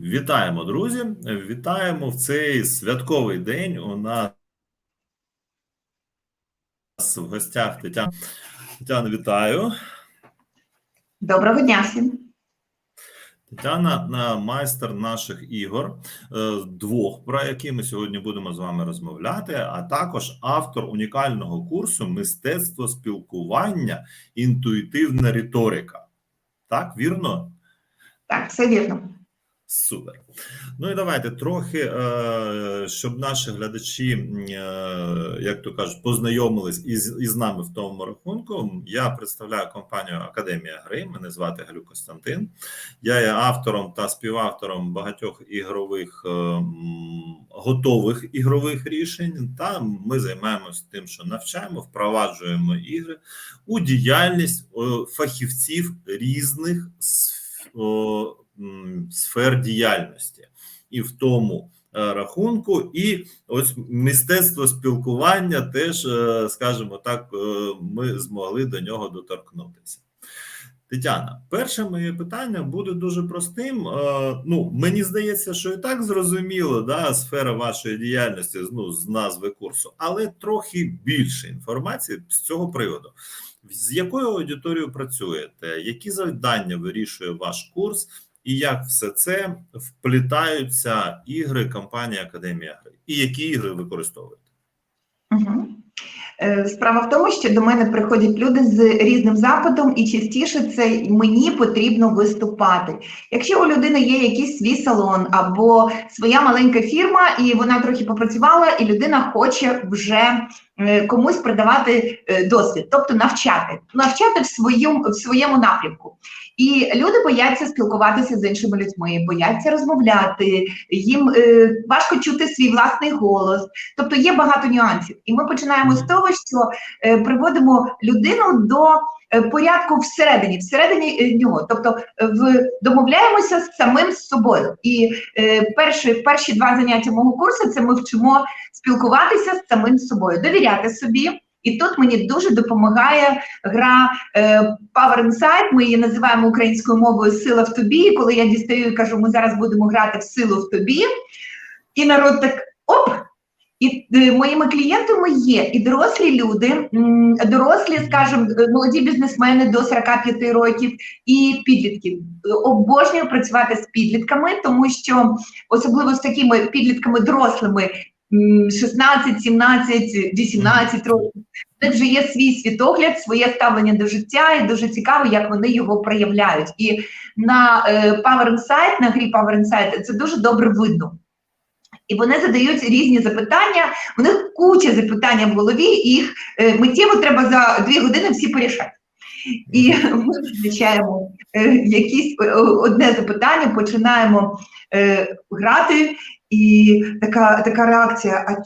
Вітаємо, друзі! Вітаємо в цей святковий день. У нас в гостях Тетяна. Тетяна, вітаю. Доброго дня всім. Тетяна майстер наших ігор, е, двох, про які ми сьогодні будемо з вами розмовляти, а також автор унікального курсу Мистецтво спілкування, інтуїтивна риторика. Так, вірно? Так, все вірно. Супер. Ну і давайте трохи, е, щоб наші глядачі, е, як то кажуть, познайомились із, із нами в тому рахунку. Я представляю компанію Академія Гри. Мене звати Галю Костянтин. Я є автором та співавтором багатьох ігрових е, готових ігрових рішень. Та ми займаємося тим, що навчаємо, впроваджуємо ігри у діяльність фахівців різних сф- о, м, сфер діяльності, і в тому е, рахунку, і ось мистецтво спілкування теж, е, скажімо так, е, ми змогли до нього доторкнутися. Тетяна, перше моє питання буде дуже простим. Ну, мені здається, що і так зрозуміло, да, сфера вашої діяльності ну, з назви курсу, але трохи більше інформації з цього приводу. З якою аудиторією працюєте? Які завдання вирішує ваш курс, і як все це вплітаються ігри компанії Академія гри? І які ігри використовуєте? Угу. Справа в тому, що до мене приходять люди з різним запитом, і частіше це мені потрібно виступати. Якщо у людини є якийсь свій салон або своя маленька фірма, і вона трохи попрацювала, і людина хоче вже комусь продавати е, досвід, тобто навчати, навчати в своєму в своєму напрямку. І люди бояться спілкуватися з іншими людьми, бояться розмовляти, їм е, важко чути свій власний голос. Тобто є багато нюансів. І ми починаємо з того, що е, приводимо людину до е, порядку всередині, всередині е, нього. Тобто е, в домовляємося з самим з собою. І е, перші, перші два заняття мого курсу це ми вчимо спілкуватися з самим собою, довіряти собі. І тут мені дуже допомагає гра е, Power Insight, Ми її називаємо українською мовою Сила в тобі. І коли я дістаю і кажу, ми зараз будемо грати в силу в тобі, і народ так оп. І е, моїми клієнтами є і дорослі люди, дорослі, скажімо, е, молоді бізнесмени до 45 років, і підлітки. Обожнюю працювати з підлітками, тому що особливо з такими підлітками дорослими м, 16, 17, 18 років. У вже є свій світогляд, своє ставлення до життя, і дуже цікаво, як вони його проявляють. І на е, Power Insight, на грі Power Insight це дуже добре видно. І вони задають різні запитання. У них куча запитань в голові, і їх е, миттєво треба за дві години всі порішати. І ми визначаємо е, якісь е, одне запитання, починаємо грати, і така, така реакція: а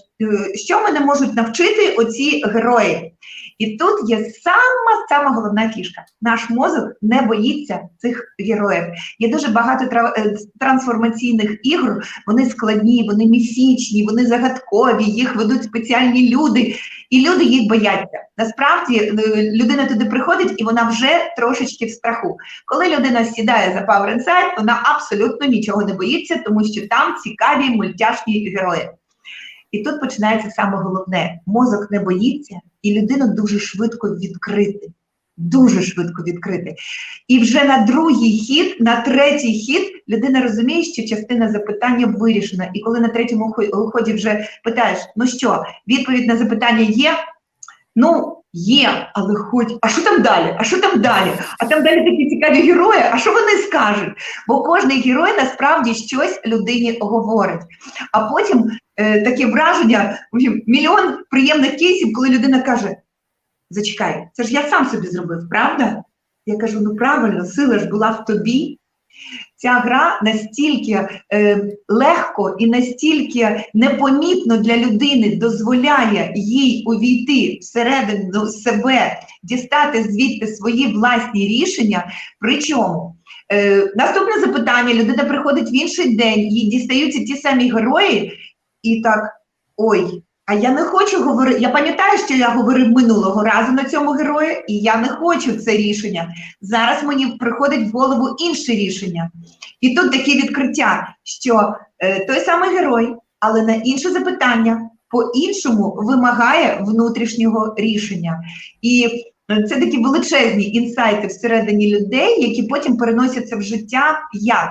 що мене можуть навчити оці герої? І тут є сама сама головна фішка. Наш мозок не боїться цих героїв. Є дуже багато е, трансформаційних ігор. Вони складні, вони міфічні, вони загадкові, їх ведуть спеціальні люди, і люди їх бояться. Насправді е, людина туди приходить і вона вже трошечки в страху. Коли людина сідає за Power Insight, вона абсолютно нічого не боїться, тому що там цікаві мультяшні герої. І тут починається саме головне: мозок не боїться, і людину дуже швидко відкрити. Дуже швидко відкрити. І вже на другий хід, на третій хід, людина розуміє, що частина запитання вирішена. І коли на третьому хо- ході вже питаєш, ну що, відповідь на запитання є? Ну, є, але хоч, а що там далі? А що там далі? А там далі такі цікаві герої, а що вони скажуть? Бо кожний герой насправді щось людині говорить. А потім е, таке враження, мільйон приємних кейсів, коли людина каже: Зачекай, це ж я сам собі зробив, правда? Я кажу: ну правильно, сила ж була в тобі. Ця гра настільки е, легко і настільки непомітно для людини дозволяє їй увійти всередину себе, дістати звідти свої власні рішення. Причому е, наступне запитання: людина приходить в інший день, їй дістаються ті самі герої, і так: ой, А я не хочу говорити. Я пам'ятаю, що я говорив минулого разу на цьому герої, і я не хочу це рішення. Зараз мені приходить в голову інше рішення. І тут таке відкриття, що е, той самий герой, але на інше запитання по-іншому вимагає внутрішнього рішення. І це такі величезні інсайти всередині людей, які потім переносяться в життя як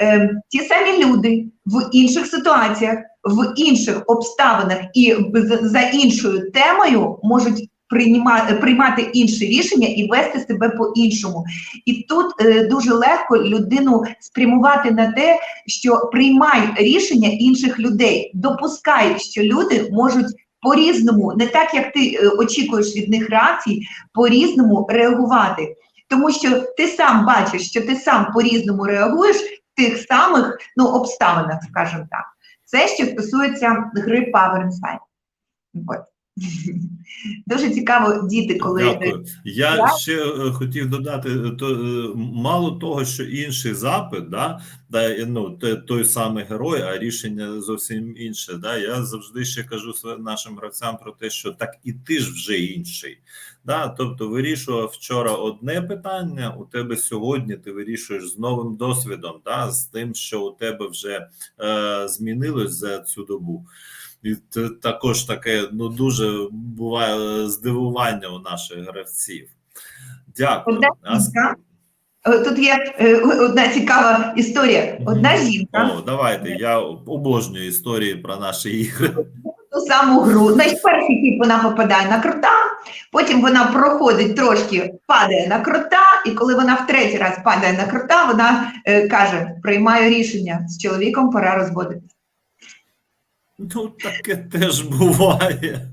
е, ті самі люди в інших ситуаціях, в інших обставинах і за іншою темою можуть приймати, приймати інші рішення і вести себе по-іншому. І тут е, дуже легко людину спрямувати на те, що приймай рішення інших людей, допускай, що люди можуть по-різному, не так як ти е, очікуєш від них реакцій, по-різному реагувати. Тому що ти сам бачиш, що ти сам по-різному реагуєш в тих самих ну, обставинах, скажімо так. Це що стосується гри Power Insight. Дуже цікаво діти, коли Дякую. Я Я- ще е, хотів додати, е, то е, мало того, що інший запит, да, да ну той самий герой, а рішення зовсім інше. Да, я завжди ще кажу нашим гравцям про те, що так і ти ж вже інший. Да, тобто вирішував вчора одне питання, у тебе сьогодні ти вирішуєш з новим досвідом, да, з тим, що у тебе вже е, змінилось за цю добу. І це також таке ну дуже буває здивування у наших гравців. Дякую. Одна е, тут є е, одна цікава історія. Одна жінка О, давайте. Я обожнюю історії про наші ігри. ту саму гру. Значить, перший тип вона попадає на крута, потім вона проходить трошки, падає на крута, і коли вона в третій раз падає на крута, вона е, каже: приймаю рішення з чоловіком, пора розводитися. Ну, таке теж буває.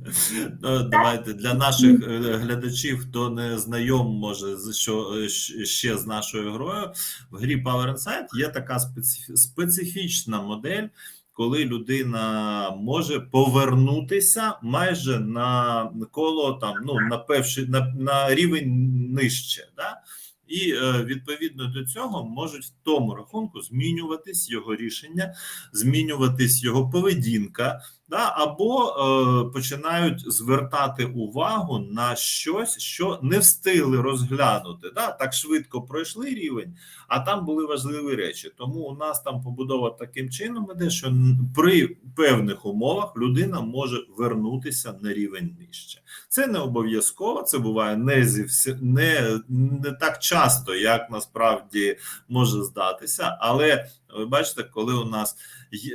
Ну, Давайте для наших е, глядачів, хто не знайом, може, що е, ще з нашою грою, в грі Power Inside є така специф- специфічна модель, коли людина може повернутися майже на коло там, ну, на перший на, на рівень нижче. Да? І е, відповідно до цього можуть в тому рахунку змінюватись його рішення, змінюватись його поведінка, да, або е, починають звертати увагу на щось, що не встигли розглянути. Да, так швидко пройшли рівень, а там були важливі речі. Тому у нас там побудова таким чином іде, що при певних умовах людина може вернутися на рівень нижче. Це не обов'язково, це буває не зі всі, не, не так часто, як насправді може здатися, але ви бачите, коли у нас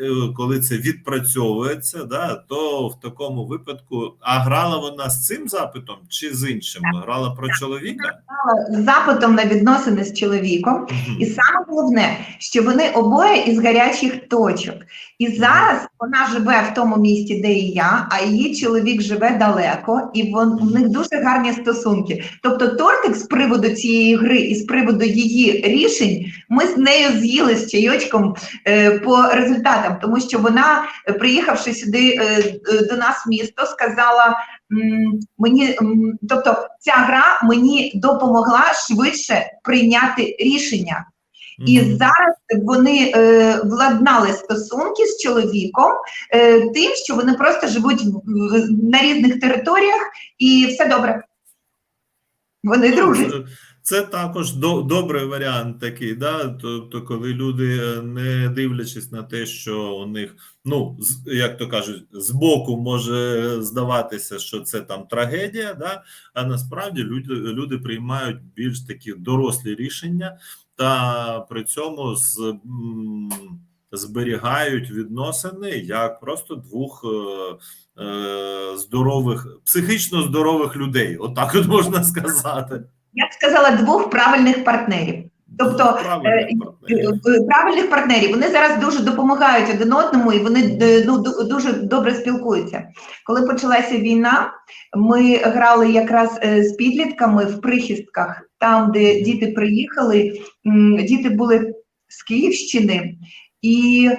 е, коли це відпрацьовується, да, то в такому випадку, а грала вона з цим запитом чи з іншим? Грала про чоловіка? З запитом на відносини з чоловіком. І саме головне, що вони обоє із гарячих точок. І зараз вона живе в тому місті, де і я, а її чоловік живе далеко, і вон, в них дуже гарні стосунки. Тобто, тортик з приводу цієї гри і з приводу її рішень, ми з нею з'їли з чайочком е, по результатам, тому що вона, е, приїхавши сюди е, е, до нас в місто, сказала. Мені, тобто, ця гра мені допомогла швидше прийняти рішення. І зараз вони е, владнали стосунки з чоловіком е, тим, що вони просто живуть в- в- на різних територіях, і все добре. Вони дружать. це- також до, добрий варіант такий, да? тобто, коли люди, е, не дивлячись на те, що у них, ну, як то кажуть, збоку може здаватися, що це там трагедія, да? а насправді люди, люди приймають більш такі дорослі рішення, та при цьому з, зберігають відносини як просто двох е, е, здорових, психічно здорових людей, отак от можна сказати. Я б сказала двох правильних партнерів. Тобто, Правильних е, партнерів. Е, Правильних партнерів вони зараз дуже допомагають один одному і вони е, ну, дуже добре спілкуються. Коли почалася війна, ми грали якраз з підлітками в прихистках, там, де діти приїхали, діти були з Київщини, і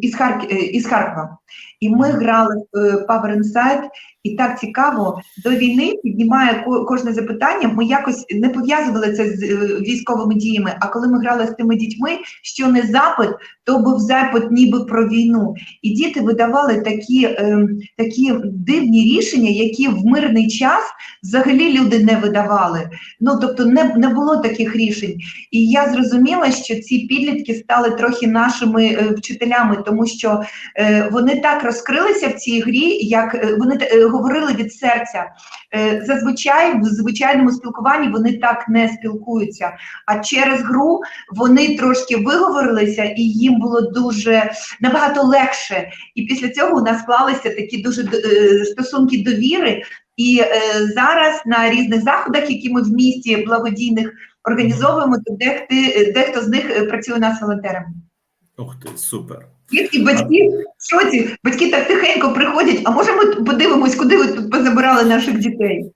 із, Харк... е, із Харкова. І ми грали в е, Power Inside, і так цікаво. До війни піднімає кожне запитання. Ми якось не пов'язували це з е, військовими діями. А коли ми грали з тими дітьми, що не запит, то був запит ніби про війну. І діти видавали такі, е, такі дивні рішення, які в мирний час взагалі люди не видавали. Ну тобто не, не було таких рішень. І я зрозуміла, що ці підлітки стали трохи нашими е, вчителями, тому що е, вони так розкрилися в цій грі, як е, вони е, говорили від серця. Е, зазвичай в звичайному спілкуванні вони так не спілкуються. А через гру вони трошки виговорилися, і їм було дуже набагато легше. І після цього у нас склалися такі дуже е, стосунки довіри. І е, зараз на різних заходах, які ми в місті благодійних організовуємо, то дехто, з них е, працює у нас волонтерами. Ух ти, супер. Дітки, батьки в шоці, батьки так тихенько приходять, а може ми подивимось, куди ви тут позабирали наших дітей?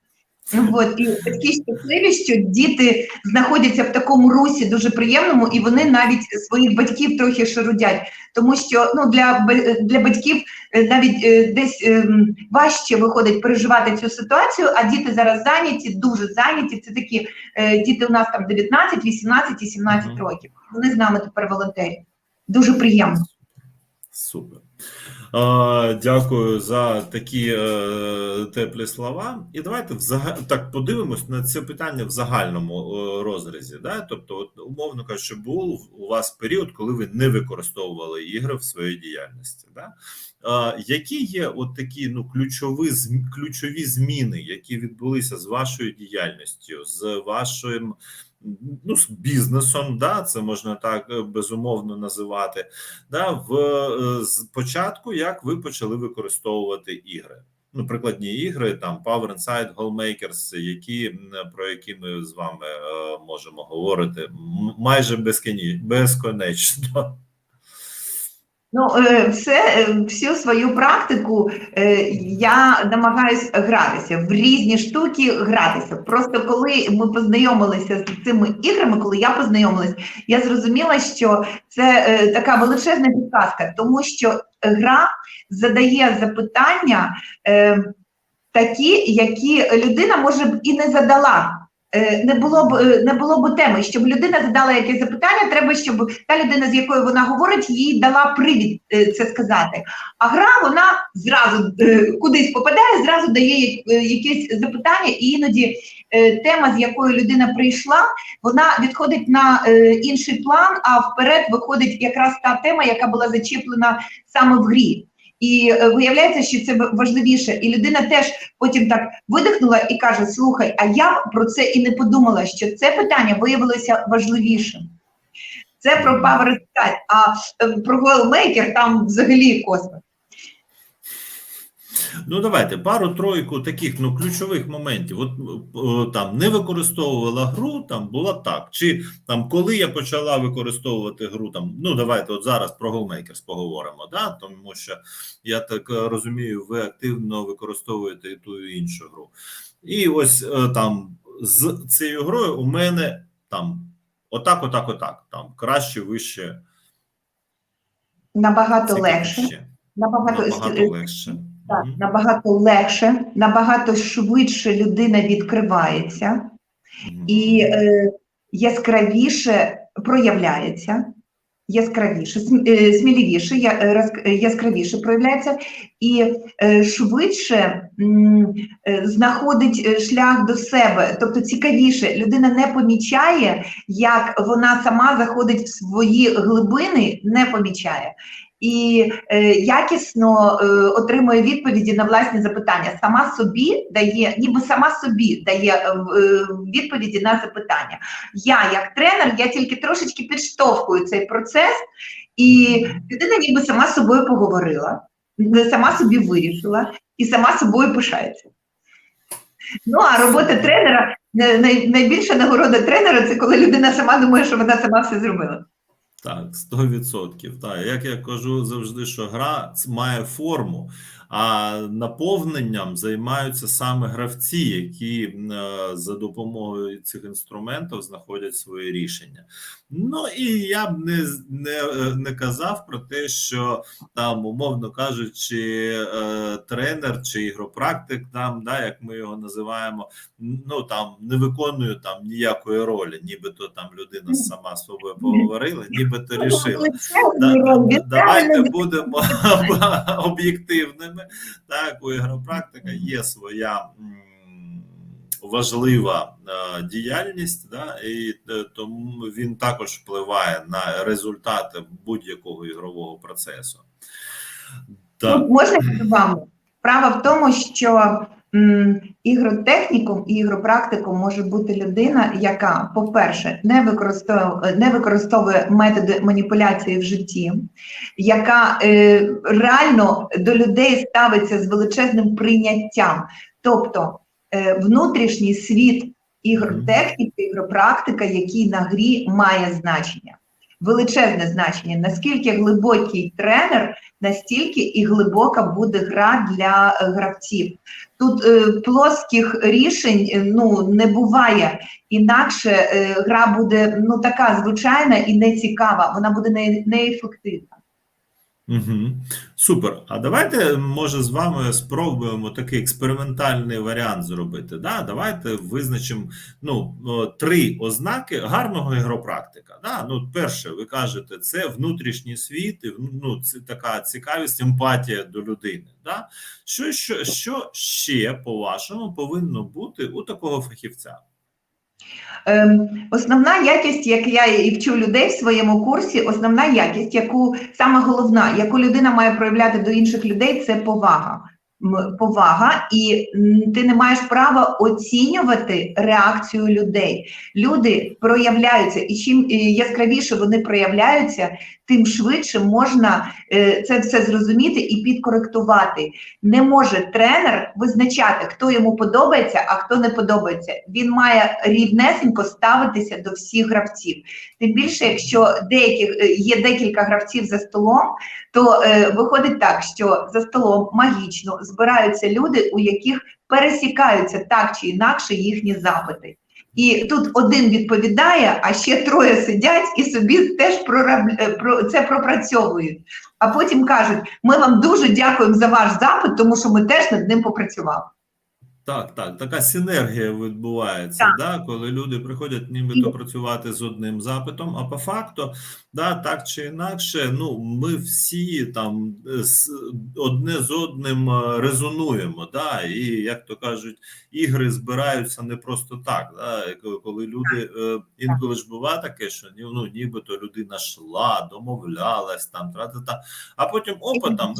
От, і батьки щасливі, що діти знаходяться в такому русі дуже приємному, і вони навіть своїх батьків трохи шарудять. Тому що ну, для, для батьків е, навіть е, десь ем, важче виходить переживати цю ситуацію, а діти зараз зайняті, дуже зайняті. Це такі е, діти у нас там 19, 18 і 17 років. Вони з нами тепер волонтери. Дуже приємно. Супер. Дякую за такі е, теплі слова. І давайте взага... так подивимось на це питання в загальному е, розрізі. Да? Тобто, от, умовно кажучи, був у вас період, коли ви не використовували ігри в своїй діяльності. Да? Які є от такі ну, ключові, ключові зміни, які відбулися з вашою діяльністю, з вашим ну, з бізнесом, да, це можна так е, безумовно називати да, в е, з початку, як ви почали використовувати ігри. Ну, прикладні ігри, там Power Inside, Goalmakers, які про які ми з вами е, можемо говорити майже безконечно. Ну, е, все, е, всю свою практику е, я намагаюсь гратися в різні штуки гратися. Просто коли ми познайомилися з цими іграми, коли я познайомилась, я зрозуміла, що це така величезна підказка, тому що гра задає запитання такі, які людина може б і не задала. Е, Не було б е, не було б теми, щоб людина задала якесь запитання. Треба, щоб та людина, з якою вона говорить, їй дала привід е, це сказати. А гра вона зразу кудись попадає, зразу дає якесь запитання, і іноді тема, з якою людина прийшла, вона відходить на інший план, а вперед виходить якраз та тема, яка була зачіплена саме в грі. І е, виявляється, що це важливіше. І людина теж потім так видихнула і каже: Слухай, а я про це і не подумала, що це питання виявилося важливішим. Це про Power Sky, а е, про голмейкер там взагалі космос. Ну, давайте пару тройку таких ну ключових моментів. От е, там не використовувала гру, там було так. Чи там коли я почала використовувати гру, там ну давайте от зараз про Goalmakers поговоримо, да? тому що я так е, розумію, ви активно використовуєте і ту і іншу гру. І ось е, там з цією грою у мене там отак, отак, отак. Там краще, вище, Набагато легше. Набагато, Набагато легше. Так, набагато легше, набагато швидше людина відкривається і е, яскравіше проявляється, яскравіше, е, сміливіше, е, е, яскравіше проявляється і е, швидше е, знаходить шлях до себе, тобто цікавіше. Людина не помічає, як вона сама заходить в свої глибини, не помічає. І е, якісно е, отримує відповіді на власні запитання. Сама собі дає, ніби сама собі дає е, е, відповіді на запитання. Я, як тренер, я тільки трошечки підштовхую цей процес, і людина ніби сама собою поговорила, сама собі вирішила і сама собою пишається. Ну а робота тренера най- найбільша нагорода тренера це коли людина сама думає, що вона сама все зробила. Так, 100%. Так, як я кажу завжди, що гра має форму, А наповненням займаються саме гравці, які е, за допомогою цих інструментів знаходять свої рішення. Ну і я б не, не, е, не казав про те, що там, умовно кажучи, е, тренер чи ігропрактик, там, да, як ми його називаємо, ну там не виконує там ніякої ролі, нібито там людина сама з собою поговорила, нібито рішила. Да, да, да, давайте будемо об'єктивними. Так, у ігропрактика є своя важлива е, діяльність, да, і е, тому він також впливає на результати будь-якого ігрового процесу. Так. Ну, можна вам? Справа в тому, що ігротехніком і ігропрактиком може бути людина, яка, по-перше, не використовує, не використовує методи маніпуляції в житті, яка е, реально до людей ставиться з величезним прийняттям. Тобто е, внутрішній світ ігротехніки, ігропрактика, який на грі має значення. Величезне значення, наскільки глибокий тренер, настільки і глибока буде гра для е, гравців. Тут е, плоских рішень е, ну не буває. Інакше е, гра буде ну така звичайна і нецікава, вона буде не, неефективна. Угу. Супер. А давайте, може, з вами спробуємо такий експериментальний варіант зробити. Да? Давайте визначимо ну, три ознаки гарного ігропрактика. Да? Ну, перше, ви кажете, це внутрішній світ, ну, це така цікавість, емпатія до людини. Да? Що, що, що ще, по-вашому, повинно бути у такого фахівця? Ем, Основна якість, як я і вчу людей в своєму курсі, основна якість, яку саме головна, яку людина має проявляти до інших людей, це повага. Повага, і ти не маєш права оцінювати реакцію людей. Люди проявляються, і чим яскравіше вони проявляються, тим швидше можна е, це все зрозуміти і підкоректувати. Не може тренер визначати, хто йому подобається, а хто не подобається. Він має рівнесенько ставитися до всіх гравців. Тим більше, якщо деяких е, є декілька гравців за столом, то е, виходить так, що за столом магічно збираються люди, у яких пересікаються так чи інакше їхні запити. І тут один відповідає, а ще троє сидять і собі теж е, про це пропрацьовують. А потім кажуть: ми вам дуже дякуємо за ваш запит, тому що ми теж над ним попрацювали. Так, так, така синергія відбувається, Так. да, коли люди приходять нібито працювати з одним запитом, а по факту, да, так чи інакше, ну ми всі там е, з- одне з одним е, резонуємо, да, і як то кажуть, ігри збираються не просто так. Да, коли- коли люди е, інколи ж буває таке, що ну, нібито людина йшла, домовлялась там, тра-та-та, а потім опа, там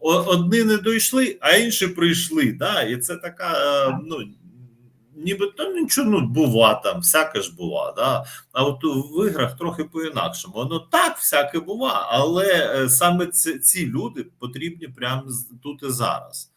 одні не дійшли, а інші прийшли. Да? І це така, е, ну, нібито нічого ну, бува там, всяке ж бува. Да? А от в іграх трохи по-інакшому. Воно так, всяке бува, але е, саме ці, ці люди потрібні прямо тут і зараз.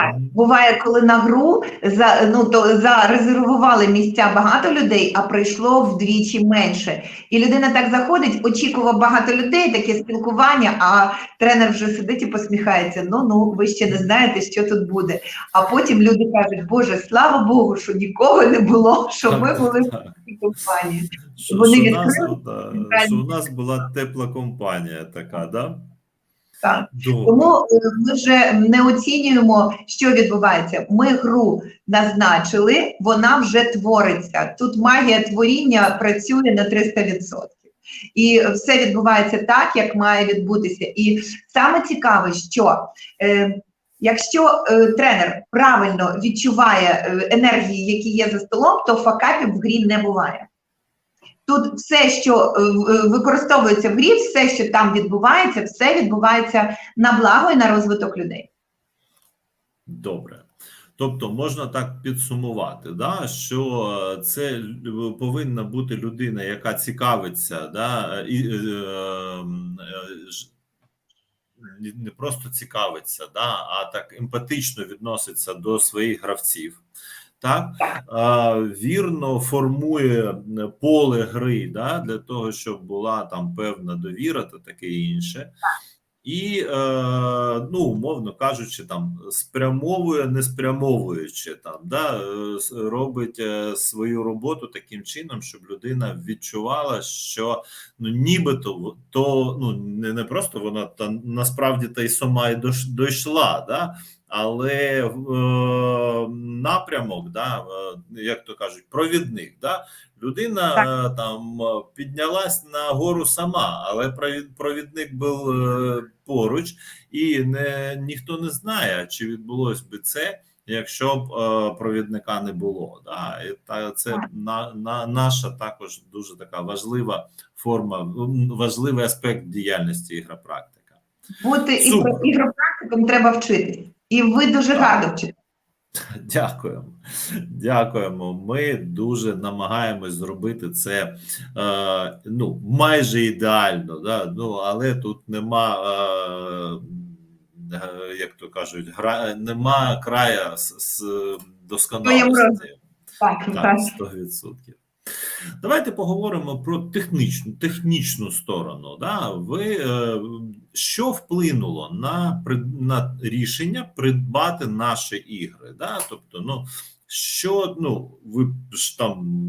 Так, буває, коли на гру за ну то зарезервували місця багато людей, а прийшло вдвічі менше. І людина так заходить, очікував багато людей, таке спілкування. А тренер вже сидить і посміхається. Ну ну ви ще не знаєте, що тут буде. А потім люди кажуть, Боже, слава Богу, що нікого не було, що ми були в цій компанії. Що, Вони що, відкрили да, центральні- що у нас була тепла компанія така, да? Так. Добре. Тому е, ми вже не оцінюємо, що відбувається. Ми гру назначили, вона вже твориться. Тут магія творіння працює на 300%. І все відбувається так, як має відбутися. І саме цікаве, що е, якщо е, тренер правильно відчуває е, енергії, які є за столом, то факапів в грі не буває. Тут все, що е, е, використовується в грі, все, що там відбувається, все відбувається на благо і на розвиток людей. Добре. Тобто можна так підсумувати, да, що е, це повинна бути людина, яка цікавиться, да, і, е, е, не просто цікавиться, да, а так емпатично відноситься до своїх гравців. Так, вірно формує поле гри да, для того, щоб була там певна довіра та таке інше. і, е, ну, умовно кажучи, там спрямовує, не спрямовуючи там, да, е, робить е, свою роботу таким чином, щоб людина відчувала, що ну, нібито то ну не, не просто вона та насправді та й сама і дош, дійшла, да, але е, напрямок, да, е, як то кажуть, провідник, да, людина е, там е, піднялась на гору сама, але провід, провідник був поруч, і не ніхто не знає, чи відбулось би це. Якщо б е, провідника не було, да і та це на, на наша також дуже така важлива форма, важливий аспект діяльності ігропрактика. Бути Супер. ігро- ігропрактиком треба вчитись. І ви дуже гарно вчитесь. Дякуємо. Дякуємо. Ми дуже намагаємось зробити це е, ну, майже ідеально, да? ну, але тут нема, е, е, як то кажуть, гра, нема края з, з досконалості. Так. Так, 100%. Давайте поговоримо про технічну технічну сторону. Да? Ви е, що вплинуло на на рішення придбати наші ігри? Да? Тобто, ну що ну ви ж там,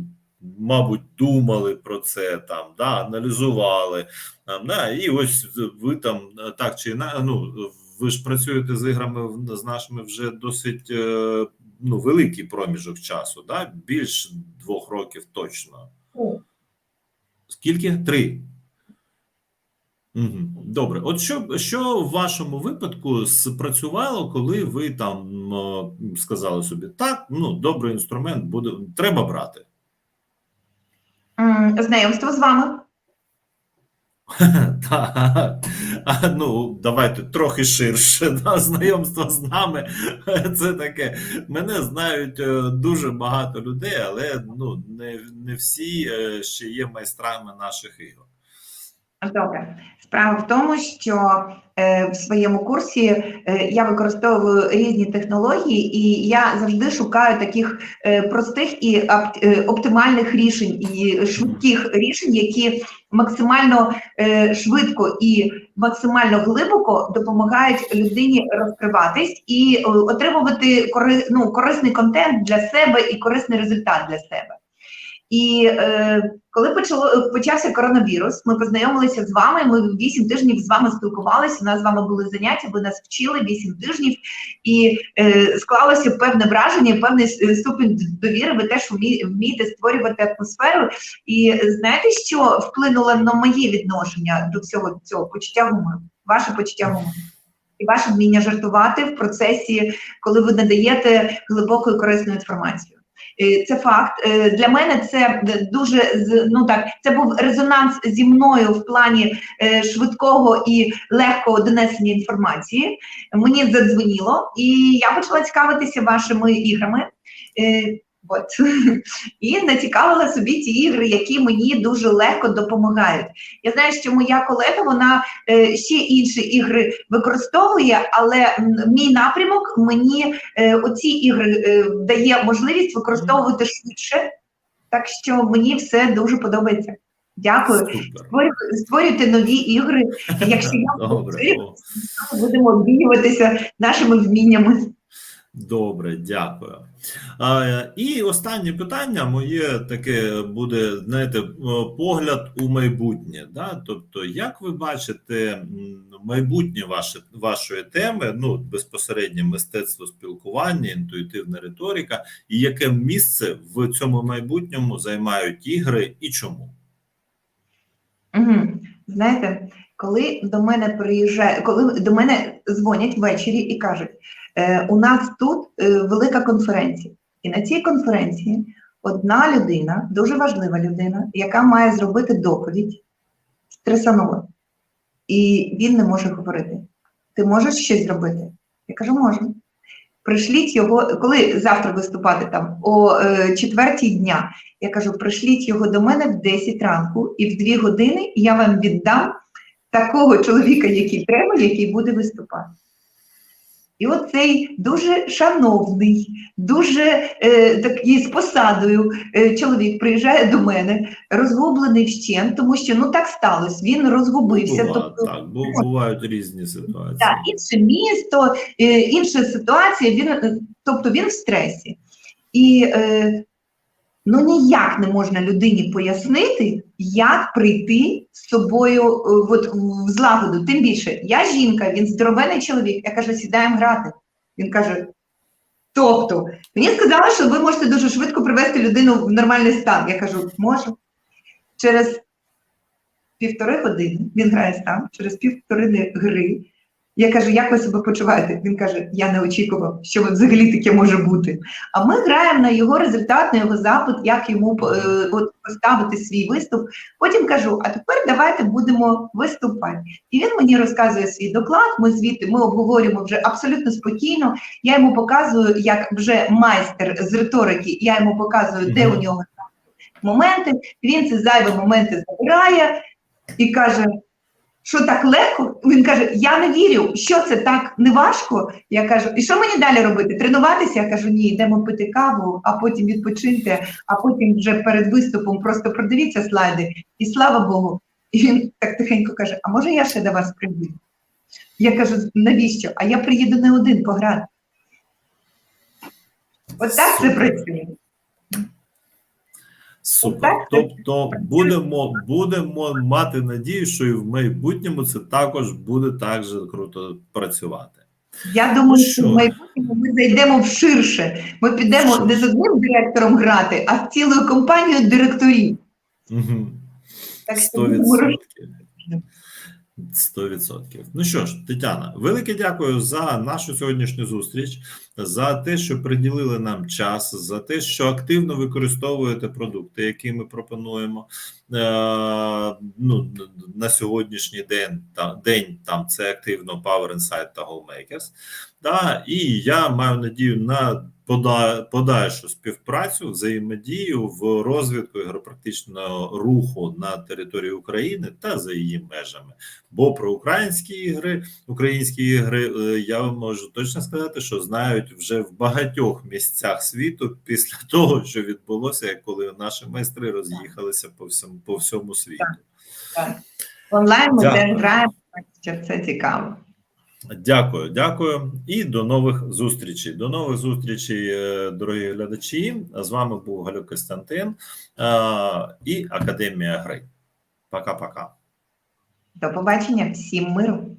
мабуть, думали про це там, да? аналізували. Там, да? І ось ви там е, так чи інакше, ну ви ж працюєте з іграми з нашими вже досить е, ну, великий проміжок часу, да? більш двох років точно. Скільки? Три. Угу. Добре. От що, що в вашому випадку спрацювало, коли ви там сказали собі, так, ну, добрий інструмент, буде, треба брати. Знайомство з вами. Так. А, ну, давайте трохи ширше. Да? Знайомство з нами. Це таке. Мене знають е, дуже багато людей, але ну, не, не всі е, ще є майстрами наших ігор. Добре. Справа в тому, що е, в своєму курсі е, я використовую різні технології, і я завжди шукаю таких е, простих і оп- оптимальних рішень і швидких рішень, які максимально швидко і максимально глибоко допомагають людині розкриватись і отримувати ну, корисний контент для себе і корисний результат для себе. І е, коли почало почався коронавірус, ми познайомилися з вами. Ми вісім тижнів з вами спілкувалися. У нас з вами були заняття, ви нас вчили вісім тижнів, і е, склалося певне враження, певний ступінь довіри. Ви теж вмі- вмієте створювати атмосферу. І знаєте, що вплинуло на моє відношення до всього цього почуття гумору, ваше почуття гумору. І ваше вміння жартувати в процесі, коли ви надаєте глибоку і корисну інформацію. Е, Це факт. Е, Для мене це дуже ну так. Це був резонанс зі мною в плані е, швидкого і легкого донесення інформації. Мені задзвоніло, і я почала цікавитися вашими іграми. От і націкавила собі ті ігри, які мені дуже легко допомагають. Я знаю, що моя колега вона е, ще інші ігри використовує, але мій напрямок мені е, оці ігри е, дає можливість використовувати швидше. Так що мені все дуже подобається. Дякую. Створю- Створюйте нові ігри. Якщо я Добре. будемо обмінюватися нашими вміннями. Добре, дякую. А, і останнє питання моє таке буде, знаєте, е, погляд у майбутнє. Да? Тобто, як ви бачите майбутнє ваше, вашої теми, ну, безпосередньо мистецтво спілкування, інтуїтивна риторика, і яке місце в цьому майбутньому займають ігри і чому? Угу. Знаєте, коли до мене приїжджає, коли до мене дзвонять ввечері і кажуть, у нас тут е, велика конференція, і на цій конференції одна людина, дуже важлива людина, яка має зробити доповідь, стресанула, і він не може говорити. Ти можеш щось зробити? Я кажу, можу. Пришліть його, коли завтра виступати там о е, четвертій дня. Я кажу, пришліть його до мене в 10 ранку, і в 2 години я вам віддам такого чоловіка, який треба, який буде виступати. І оцей дуже шановний, дуже е, такий з посадою е, чоловік приїжджає до мене, розгублений вщен, тому що ну так сталося. Він розгубився. Буває, тобто, так, бо бувають різні ситуації. так, інше місто, е, інша ситуація. Він, е, тобто він в стресі. І е, ну ніяк не можна людині пояснити, як прийти з собою е, от, в злагоду. Тим більше, я жінка, він здоровений чоловік. Я кажу, сідаємо грати. Він каже. Тобто, мені сказали, що ви можете дуже швидко привести людину в нормальний стан. Я кажу, можу. Через півтори години він грає сам, через півтори гри. Я кажу, як ви себе почуваєте? Він каже, я не очікував, що взагалі таке може бути. А ми граємо на його результат, на його запит, як йому е, от, поставити свій виступ. Потім кажу, а тепер давайте будемо виступати. І він мені розказує свій доклад. Ми звідти ми обговорюємо вже абсолютно спокійно. Я йому показую, як вже майстер з риторики, я йому показую, де у нього моменти. Він ці зайві моменти забирає і каже. Що так легко? Він каже: Я не вірю, що це так не важко. Я кажу, і що мені далі робити? Тренуватися? Я кажу, ні, йдемо пити каву, а потім відпочиньте, а потім вже перед виступом просто продивіться слайди, і слава Богу. І він так тихенько каже: А може я ще до вас прийду? Я кажу, навіщо? А я приїду не один пограти. От так це працює. Супер. Так, Тобто будемо, будемо мати надію, що і в майбутньому це також буде так же круто працювати. Я думаю, що що? в майбутньому ми зайдемо в ширше. Ми підемо не з одним директором грати, а з цілою компанією директорів. Угу. Так що 100%. будемо роз- 100%. Ну що ж, Тетяна, велике дякую за нашу сьогоднішню зустріч, за те, що приділили нам час, за те, що активно використовуєте продукти, які ми пропонуємо. На сьогоднішній день, та, день там це активно Power Insight та GoalMakers. Да, і я маю надію на пода- подальшу співпрацю, взаємодію в розвитку ігропрактичного руху на території України та за її межами. Бо про українські ігри, українські ігри, е, я вам можу точно сказати, що знають вже в багатьох місцях світу після того, що відбулося, коли наші майстри роз'їхалися по всьому по всьому світу. Онлайн ми Дякую. теж граємо, що це цікаво. Дякую, дякую і до нових зустрічей. До нових зустрічей, е, дорогі глядачі. З вами був Галюк Костянтин е, і Академія гри. Пока-пока. До побачення, всім миру.